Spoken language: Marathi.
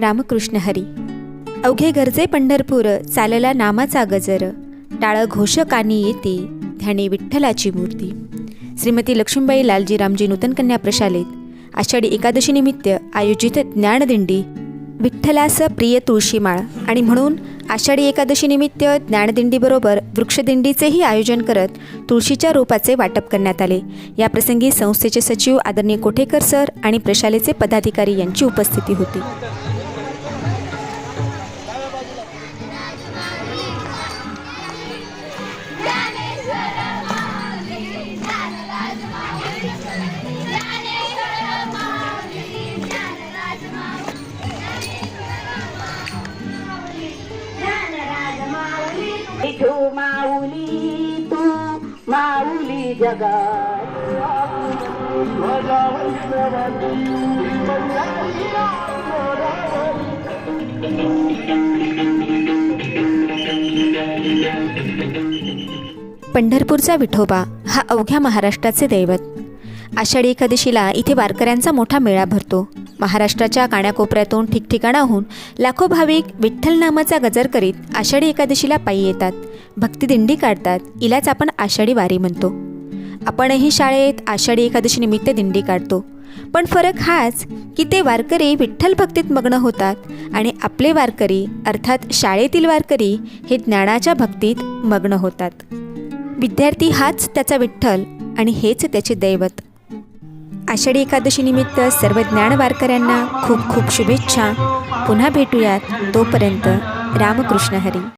रामकृष्ण हरी. अवघे गरजे पंढरपूर चालला नामाचा गजर. टाळ घोष कानी येते ध्याने विठ्ठलाची मूर्ती. श्रीमती लक्ष्मीबाई लालजी रामजी नूतनकन्या प्रशालेत. आषाढी एकादशी निमित्त आयोजित ज्ञानदिंडी. विठ्ठलास प्रिय तुळशीमाळ. आणि म्हणून आषाढी एकादशी निमित्त ज्ञानदिंडीबरोबर वृक्षदिंडीचेही आयोजन करत तुळशीच्या रोपाचे वाटप करण्यात आले. या प्रसंगी संस्थेचे सचिव आदरणीय कोठेकर सर आणि प्रशालेचे पदाधिकारी यांची उपस्थिती होती. विठू माऊली तू माऊली पंढरपूरचा विठोबा हा अवघ्या महाराष्ट्राचे दैवत. आषाढी एकादशीला इथे वारकऱ्यांचा मोठा मेळा भरतो. महाराष्ट्राच्या काण्याकोपऱ्यातून ठिकठिकाणाहून लाखो भाविक विठ्ठल नामाचा गजर करीत आषाढी एकादशीला पायी येतात. भक्तिदिंडी काढतात. इलाच आपण आषाढी वारी म्हणतो. आपणही शाळेत आषाढी एकादशी निमित्त दिंडी काढतो. पण फरक हाच की ते वारकरी विठ्ठल भक्तीत मग्न होतात आणि आपले वारकरी अर्थात शाळेतील वारकरी हे ज्ञानाच्या भक्तीत मग्न होतात. विद्यार्थी हाच त्याचा विठ्ठल आणि हेच त्याचे दैवत. आषाढी एकादशीनिमित्त सर्व ज्ञान वारकऱ्यांना खूप खूप शुभेच्छा. पुन्हा भेटूयात तोपर्यंत रामकृष्ण हरी.